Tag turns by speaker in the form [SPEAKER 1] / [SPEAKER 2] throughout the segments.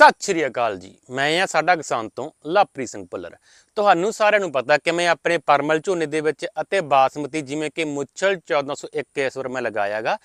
[SPEAKER 1] ਸਤਿ ਸ਼੍ਰੀ ਅਕਾਲ ਜੀ। ਮੈਂ ਆ ਸਾਡਾ ਕਿਸਾਨ ਤੋਂ ਲਾਪਰੀ ਸਿੰਘ ਭੁੱਲਰ। ਤੁਹਾਨੂੰ ਸਾਰਿਆਂ ਨੂੰ ਪਤਾ ਕਿ ਮੈਂ ਆਪਣੇ ਪਰਮਲ ਝੋਨੇ ਦੇ ਵਿੱਚ ਅਤੇ ਬਾਸਮਤੀ ਜਿਵੇਂ ਕਿ ਮੁੱਛਲ 1401 ਇਸ ਵਾਰ ਮੈਂ ਲਗਾਇਆਗਾ।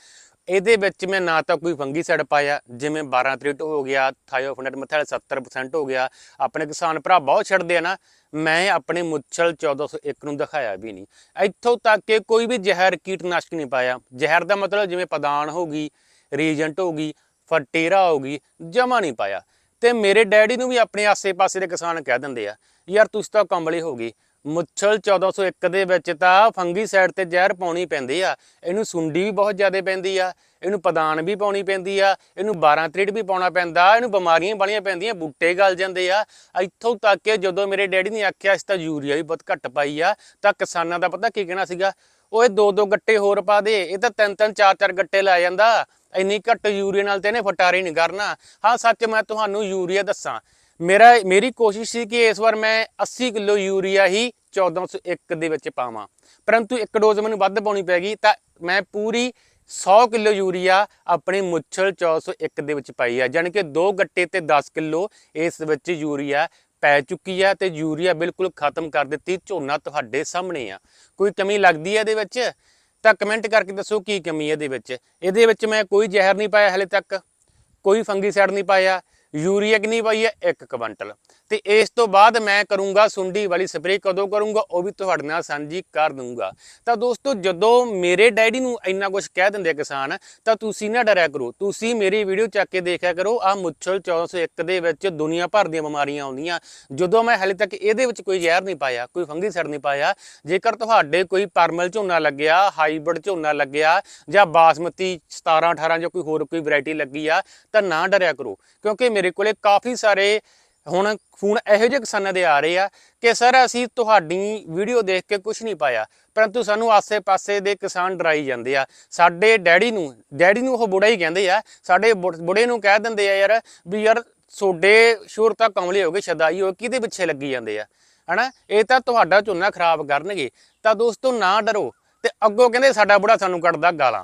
[SPEAKER 1] ਇਹਦੇ ਵਿੱਚ ਮੈਂ ਨਾ ਤਾਂ ਕੋਈ ਫੰਗੀਸਾਈਡ ਪਾਇਆ, ਜਿਵੇਂ 12 ਤ੍ਰਿਟ ਹੋ ਗਿਆ ਥਾਇਓਫਨਟ ਮਥੈਲ 70% ਹੋ ਗਿਆ। ਆਪਣੇ ਕਿਸਾਨ ਭਰਾ ਬਹੁਤ ਛੱਡਦੇ ਆ ਨਾ, ਮੈਂ ਆਪਣੇ ਮੁੱਛਲ 1401 ਨੂੰ ਦਿਖਾਇਆ ਵੀ ਨਹੀਂ। ਇੱਥੋਂ ਤੱਕ ਕਿ ਕੋਈ ਵੀ ਜ਼ਹਿਰ ਕੀਟਨਾਸ਼ਕ ਨਹੀਂ ਪਾਇਆ। ਜ਼ਹਿਰ ਦਾ ਮਤਲਬ ਜਿਵੇਂ ਪਦਾਨ ਹੋ ਗਈ, ਰੀਜੈਂਟ ਹੋ ਗਈ, ਫਟੇਰਾ ਹੋ ਗਈ, ਜਮਾ ਨਹੀਂ ਪਾਇਆ। ਤੇ ਮੇਰੇ ਡੈਡੀ ਨੂੰ ਵੀ ਆਪਣੇ ਆਸੇ-ਪਾਸੇ ਦੇ ਕਿਸਾਨ ਕਹਿ ਦਿੰਦੇ ਆ, ਯਾਰ ਤੁਸੀਂ ਤਾਂ ਕੰਬਲੇ ਹੋ ਗਏ। ਮੁੱਛਲ 1401 ਦੇ ਵਿੱਚ ਤਾਂ ਫੰਗੀਸਾਈਡ ਤੇ ਜ਼ਹਿਰ ਪਾਉਣੀ ਪੈਂਦੀ ਆ। ਇਹਨੂੰ ਸੁੰਡੀ ਵੀ ਬਹੁਤ ਜ਼ਿਆਦਾ ਪੈਂਦੀ ਆ, ਇਹਨੂੰ ਪਦਾਨ ਵੀ ਪਾਉਣੀ ਪੈਂਦੀ ਆ, ਇਹਨੂੰ 12 ਤ੍ਰਿੜ ਵੀ ਪਾਉਣਾ ਪੈਂਦਾ, ਇਹਨੂੰ ਬਿਮਾਰੀਆਂ ਬੜੀਆਂ ਪੈਂਦੀਆਂ, ਬੂਟੇ ਗਲ ਜਾਂਦੇ ਆ। ਇੱਥੋਂ ਤੱਕ ਕਿ ਜਦੋਂ ਮੇਰੇ ਡੈਡੀ ਨੇ ਆਖਿਆ, ਇਸ ਤਾਂ ਯੂਰੀਆ ਵੀ ਬਹੁਤ ਘੱਟ ਪਾਈ ਆ, ਤਾਂ ਕਿਸਾਨਾਂ ਦਾ ਪਤਾ ਕੀ ਕਹਿਣਾ ਸੀਗਾ? ਓਏ ਦੋ ਦੋ ਗੱਟੇ ਹੋਰ ਪਾ ਦੇ, ਇਹ ਤਾਂ ਤਿੰਨ ਤਿੰਨ ਚਾਰ ਚਾਰ ਗੱਟੇ ਲੈ ਜਾਂਦਾ। ਇੰਨੀ ਘੱਟ ਯੂਰੀਆ ਨਾਲ ਤੇ ਇਹਨੇ ਫਟਾਰੇ ਨਹੀਂ ਕਰਨਾ। ਹਾਂ, ਸੱਚ ਮੈਂ ਤੁਹਾਨੂੰ ਯੂਰੀਆ ਦੱਸਾਂ। ਮੇਰਾ, ਮੇਰੀ ਕੋਸ਼ਿਸ਼ ਸੀ ਕਿ ਇਸ ਵਾਰ ਮੈਂ 80 ਕਿਲੋ ਯੂਰੀਆ ਹੀ 1401 ਦੇ ਵਿੱਚ ਪਾਵਾਂ। ਪਰੰਤੂ ਇੱਕ ਡੋਜ਼ ਮੈਨੂੰ ਵੱਧ ਪਾਉਣੀ ਪੈ ਗਈ ਤਾਂ ਮੈਂ ਪੂਰੀ 100 ਕਿਲੋ ਯੂਰੀਆ ਆਪਣੇ ਮੁੱਛਲ 1401 ਦੇ ਵਿੱਚ ਪਾਈ ਆ। ਯਾਨੀ ਕਿ ਦੋ ਗੱਟੇ ਤੇ 10 ਕਿਲੋ ਇਸ ਵਿੱਚ ਯੂਰੀਆ ਪੈ ਚੁੱਕੀ ਆ ਤੇ ਯੂਰੀਆ ਬਿਲਕੁਲ ਖਤਮ ਕਰ ਦਿੱਤੀ ਝੋਨਾ ਤੁਹਾਡੇ ਸਾਹਮਣੇ ਆ। ਕੋਈ ਕਮੀ ਲੱਗਦੀ ਹੈ ਇਹਦੇ ਵਿੱਚ? ਤਾਂ ਕਮੈਂਟ ਕਰਕੇ ਦੱਸੋ ਕੀ ਕਮੀ ਹੈ ਇਹਦੇ ਵਿੱਚ। ਇਹਦੇ ਵਿੱਚ ਮੈਂ ਕੋਈ ਜ਼ਹਿਰ ਨਹੀਂ ਪਾਇਆ ਹਲੇ ਤੱਕ, ਕੋਈ ਫੰਗੀਸਾਈਡ ਨਹੀਂ ਪਾਇਆ। ਯੂਰੀਆ ਕਿੰਨੀ ਪਾਈ ਹੈ? 1 ਕੁਇੰਟਲ। ਤੇ ਇਸ ਤੋਂ ਬਾਅਦ ਮੈਂ ਕਰੂੰਗਾ ਸੁੰਡੀ ਵਾਲੀ ਸਪਰੇਅ। ਕਦੋਂ ਕਰੂੰਗਾ? ਉਹ ਵੀ ਤੁਹਾਡੇ ਨਾਲ ਸਾਂਝੀ ਕਰ ਦੂੰਗਾ ਤਾਂ ਦੋਸਤੋ, ਜਦੋਂ ਮੇਰੇ ਡੈਡੀ ਨੂੰ ਇੰਨਾ ਕੁਝ ਕਹਿ ਦਿੰਦੇ ਕਿਸਾਨ, ਤਾਂ ਤੁਸੀਂ ਨਾ ਡਰਿਆ ਕਰੋ। ਤੁਸੀਂ ਮੇਰੀ ਵੀਡੀਓ ਚੱਕ ਕੇ ਦੇਖਿਆ ਕਰੋ। ਆ ਮੁੱਛਲ 1401 ਦੇ ਵਿੱਚ ਦੁਨੀਆ ਭਰ ਦੀਆਂ ਬਿਮਾਰੀਆਂ ਆਉਂਦੀਆਂ। ਜਦੋਂ ਮੈਂ ਹਲੇ ਤੱਕ ਇਹਦੇ ਵਿੱਚ ਕੋਈ ਜ਼ਹਿਰ ਨਹੀਂ ਪਾਇਆ, ਕੋਈ ਫੰਗੀਸਾਈਡ ਨਹੀਂ ਪਾਇਆ, ਜੇਕਰ ਤੁਹਾਡੇ ਕੋਈ ਪਰਮਲ ਝੋਨਾ ਲੱਗਿਆ, ਹਾਈਬ੍ਰਿਡ ਝੋਨਾ ਲੱਗਿਆ, ਜਾਂ ਬਾਸਮਤੀ 17 18 ਜਾਂ ਕੋਈ ਹੋਰ ਕੋਈ ਵੈਰਾਈਟੀ ਲੱਗੀ ਆ, ਤਾਂ ਨਾ ਡਰਿਆ ਕਰੋ। ਕਿਉਂਕਿ ਮੇਰੇ ਕੋਲੇ ਕਾਫੀ ਸਾਰੇ ਹੁਣ ਫੋਨ ਇਹੋ ਜਿਹੇ ਕਿਸਾਨਾਂ ਦੇ ਆ ਰਹੇ ਆ ਕਿ ਸਰ ਅਸੀਂ ਤੁਹਾਡੀ ਵੀਡੀਓ ਦੇਖ ਕੇ ਕੁਝ ਨਹੀਂ ਪਾਇਆ, ਪਰੰਤੂ ਸਾਨੂੰ ਆਸੇ-ਪਾਸੇ ਦੇ ਕਿਸਾਨ ਡਰਾਈ ਜਾਂਦੇ ਆ। ਸਾਡੇ ਡੈਡੀ ਨੂੰ ਡੈਡੀ ਨੂੰ ਉਹ ਬੁੜਾ ਹੀ ਕਹਿੰਦੇ ਆ, ਸਾਡੇ ਬੁੜੇ ਨੂੰ ਕਹਿ ਦਿੰਦੇ ਆ ਯਾਰ ਵੀ ਯਾਰ ਸੋਡੇ ਸ਼ੁਰ ਤਾਂ ਕਮਲੇ ਹੋ ਗਏ ਸ਼ਦਾਈ ਹੋ ਕਿਹਦੇ ਪਿੱਛੇ ਲੱਗੀ ਜਾਂਦੇ ਆ? ਹਨਾ? ਇਹ ਤਾਂ ਤੁਹਾਡਾ ਝੋਨਾ ਖਰਾਬ ਕਰਨਗੇ, ਤਾਂ ਦੋਸਤੋ ਨਾ ਡਰੋ ਤੇ ਅੱਗੋਂ ਕਹਿੰਦੇ ਸਾਡਾ ਬੁੜਾ ਸਾਨੂੰ ਕੱਢਦਾ ਗਾਲਾਂ।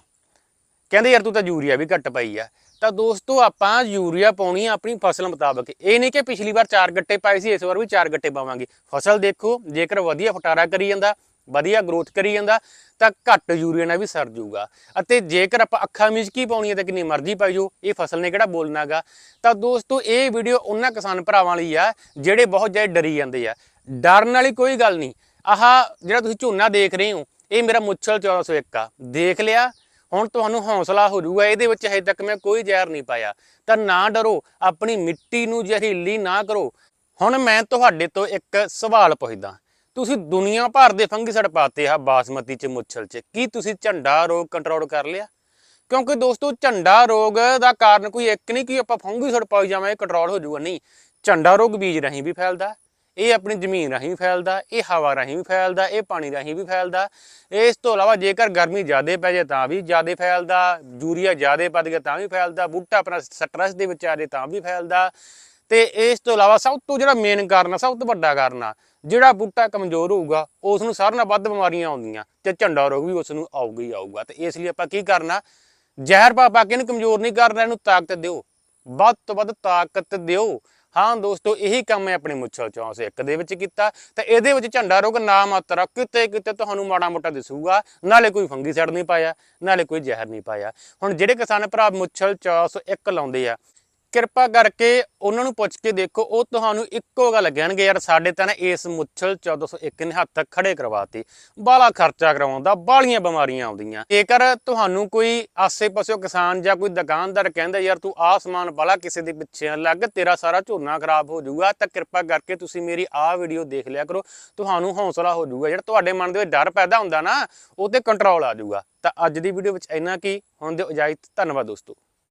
[SPEAKER 1] ਕਹਿੰਦੇ ਯਾਰ ਤੂੰ ਤਾਂ ਯੂਰੀਆ ਵੀ ਘੱਟ ਪਾਈ ਆ। ਤਾਂ ਦੋਸਤੋ, ਆਪਾਂ ਯੂਰੀਆ ਪਾਉਣੀ ਆ ਆਪਣੀ ਫਸਲ ਮੁਤਾਬਕ। ਇਹ ਨਹੀਂ ਕਿ ਪਿਛਲੀ ਵਾਰ 4 ਗੱਟੇ ਪਾਏ ਸੀ, ਇਸ ਵਾਰ ਵੀ 4 ਗੱਟੇ ਪਾਵਾਂਗੇ। ਫਸਲ ਦੇਖੋ, ਜੇਕਰ ਵਧੀਆ ਫਟਾਰਾ ਕਰੀ ਜਾਂਦਾ, ਵਧੀਆ ਗਰੋਥ ਕਰੀ ਜਾਂਦਾ, ਤਾਂ ਘੱਟ ਯੂਰੀਆ ਨਾਲ ਵੀ ਸਰ ਜਾਊਗਾ। ਅਤੇ ਜੇਕਰ ਆਪਾਂ ਅੱਖਾਂ ਮਿਚਕੀ ਪਾਉਣੀ ਹੈ ਤਾਂ ਕਿੰਨੀ ਮਰਜ਼ੀ ਪਾਈ ਜਾਓ, ਇਹ ਫਸਲ ਨੇ ਕਿਹੜਾ ਬੋਲਣਾਗਾ ਤਾਂ ਦੋਸਤੋ, ਇਹ ਵੀਡੀਓ ਉਹਨਾਂ ਕਿਸਾਨ ਭਰਾਵਾਂ ਲਈ ਆ, ਜਿਹੜੇ ਬਹੁਤ ਜ਼ਿਆਦਾ ਡਰੀ ਜਾਂਦੇ ਆ। ਡਰਨ ਵਾਲੀ ਕੋਈ ਗੱਲ ਨਹੀਂ। ਆਹ ਜਿਹੜਾ ਤੁਸੀਂ ਝੋਨਾ ਦੇਖ ਰਹੇ ਹੋ, ਇਹ ਮੇਰਾ ਮੁੱਛਲ 1401 ਆ। ਦੇਖ ਲਿਆ ਹੁਣ ਤੁਹਾਨੂੰ ਹੌਸਲਾ ਹੋ ਜਾਊਗਾ, ਇਹਦੇ ਵਿੱਚ ਹਜੇ ਤੱਕ ਮੈਂ ਕੋਈ ਜ਼ਹਿਰ ਨਹੀਂ ਪਾਇਆ। ਤਾਂ ਨਾ ਡਰੋ, ਆਪਣੀ ਮਿੱਟੀ ਨੂੰ ਜ਼ਹਿਰੀਲੀ ਨਾ ਕਰੋ। ਹੁਣ ਮੈਂ ਤੁਹਾਡੇ ਤੋਂ ਇੱਕ ਸਵਾਲ ਪੁੱਛਦਾ। ਤੁਸੀਂ ਦੁਨੀਆ ਭਰ ਦੇ ਫੰਗੀਸਾਈਡ ਪਾਤੇ ਆ ਬਾਸਮਤੀ ਚ, ਮੁੱਛਲ ਚ। ਕੀ ਤੁਸੀਂ ਝੰਡਾ ਰੋਗ ਕੰਟਰੋਲ ਕਰ ਲਿਆ? ਕਿਉਂਕਿ ਦੋਸਤੋ, ਝੰਡਾ ਰੋਗ ਦਾ ਕਾਰਨ ਕੋਈ ਇੱਕ ਨਹੀਂ ਕਿ ਆਪਾਂ ਫੰਗੀਸਾਈਡ ਪਾਈ ਜਾਵਾਂ, ਇਹ ਕੰਟਰੋਲ ਹੋ ਜਾਊਗਾ। ਨਹੀਂ, ਝੰਡਾ ਰੋਗ ਬੀਜ ਰਾਹੀਂ ਵੀ ਫੈਲਦਾ। ਇਹ ਆਪਣੀ ਜ਼ਮੀਨ ਰਾਹੀਂ ਵੀ ਫੈਲਦਾ, ਇਹ ਹਵਾ ਰਾਹੀਂ ਵੀ ਫੈਲਦਾ, ਇਹ ਪਾਣੀ ਰਾਹੀਂ ਵੀ ਫੈਲਦਾ। ਇਸ ਤੋਂ ਇਲਾਵਾ ਜੇਕਰ ਗਰਮੀ ਜ਼ਿਆਦਾ ਪੈ ਜਾਏ ਤਾਂ ਵੀ ਜ਼ਿਆਦਾ ਫੈਲਦਾ, ਯੂਰੀਆ ਜ਼ਿਆਦਾ ਵੱਧ ਗਿਆ ਤਾਂ ਵੀ ਫੈਲਦਾ, ਬੂਟਾ ਆਪਣਾ ਸਟ੍ਰੈਸ ਦੇ ਵਿੱਚ ਆ ਜਾਏ ਤਾਂ ਵੀ ਫੈਲਦਾ। ਤੇ ਇਸ ਤੋਂ ਇਲਾਵਾ ਸਭ ਤੋਂ ਜਿਹੜਾ ਮੇਨ ਕਾਰਨ ਆ, ਸਭ ਤੋਂ ਵੱਡਾ ਕਾਰਨ ਆ, ਜਿਹੜਾ ਬੂਟਾ ਕਮਜ਼ੋਰ ਹੋਊਗਾ ਉਸ ਨੂੰ ਸਾਰਿਆਂ ਨਾਲ ਵੱਧ ਬਿਮਾਰੀਆਂ ਆਉਂਦੀਆਂ, ਤੇ ਝੰਡਾ ਰੋਗ ਵੀ ਉਸ ਨੂੰ ਆਊਗਾ ਹੀ ਆਊਗਾ। ਤੇ ਇਸ ਲਈ ਆਪਾਂ ਕੀ ਕਰਨਾ, ਜ਼ਹਿਰ ਪਾ ਪਾ ਕੇ ਇਹਨੂੰ ਕਮਜ਼ੋਰ ਨਹੀਂ ਕਰਨਾ ਇਹਨੂੰ ਤਾਕਤ ਦਿਓ। ਵੱਧ ਤੋਂ ਵੱਧ ਤਾਕਤ ਦਿਓ। ਹਾਂ ਦੋਸਤੋ, ਇਹੀ ਕੰਮ ਮੈਂ ਆਪਣੇ ਮੁੱਛਲ ਚੌਂਸ ਇੱਕ ਦੇ ਵਿੱਚ ਕੀਤਾ ਤੇ ਇਹਦੇ ਵਿੱਚ ਝੰਡਾ ਰੋਗ ਨਾ ਮਾਤਰਾ, ਕਿਤੇ ਕਿਤੇ ਤੁਹਾਨੂੰ ਮਾੜਾ ਮੋਟਾ ਦਿਸੂਗਾ, ਨਾਲੇ ਕੋਈ ਫੰਗੀ ਫੰਗੀਸਾਈਡ ਨਹੀਂ ਪਾਇਆ, ਨਾਲੇ ਕੋਈ ਜ਼ਹਿਰ ਨਹੀਂ ਪਾਇਆ। ਹੁਣ ਜਿਹੜੇ ਕਿਸਾਨ ਭਰਾ ਮੁੱਛਲ ਚੌਂਸ ਇੱਕ ਲਾਉਂਦੇ ਆ ਕਿਰਪਾ ਕਰਕੇ ਉਹਨਾਂ ਨੂੰ ਪੁੱਛ ਕੇ ਦੇਖੋ, ਉਹ ਤੁਹਾਨੂੰ ਇੱਕੋ ਗੱਲ ਕਹਿਣਗੇ, ਯਾਰ ਸਾਡੇ ਤਾਂ ਨਾ ਇਸ ਮੁੱਛਲ 1401 ਨੇ ਹੱਥ ਤੱਕ ਖੜੇ ਕਰਵਾਤੇ। ਬਾਲਾ ਖਰਚਾ ਕਰਵਾਉਂਦਾ ਬਾਲੀਆਂ ਬਿਮਾਰੀਆਂ ਆਉਂਦੀਆਂ। ਜੇਕਰ ਤੁਹਾਨੂੰ ਕੋਈ ਆਸੇ-ਪਾਸੇ ਕਿਸਾਨ ਜਾਂ ਕੋਈ ਦੁਕਾਨਦਾਰ ਕਹਿੰਦਾ, ਯਾਰ ਤੂੰ ਆਹ ਸਮਾਨ ਬਾਲਾ ਕਿਸੇ ਦੇ ਪਿੱਛੇ ਲੱਗ, ਤੇਰਾ ਸਾਰਾ ਝੋਨਾ ਖਰਾਬ ਹੋ ਜਾਊਗਾ, ਤਾਂ ਕਿਰਪਾ ਕਰਕੇ ਤੁਸੀਂ ਮੇਰੀ ਆਹ ਵੀਡੀਓ ਦੇਖ ਲਿਆ ਕਰੋ। ਤੁਹਾਨੂੰ ਹੌਸਲਾ ਹੋ ਜਾਊਗਾ। ਜਿਹੜਾ ਤੁਹਾਡੇ ਮਨ ਦੇ ਵਿੱਚ ਡਰ ਪੈਦਾ ਹੁੰਦਾ ਨਾ, ਉਹ ਤੇ ਕੰਟਰੋਲ ਆ ਜਾਊਗਾ। ਤਾਂ ਅੱਜ ਦੀ ਵੀਡੀਓ ਵਿੱਚ ਇੰਨਾ ਕੀ, ਹੁਣ ਦਿਓ ਇਜਾਜ਼ਤ, ਧੰਨਵਾਦ ਦੋਸਤੋ।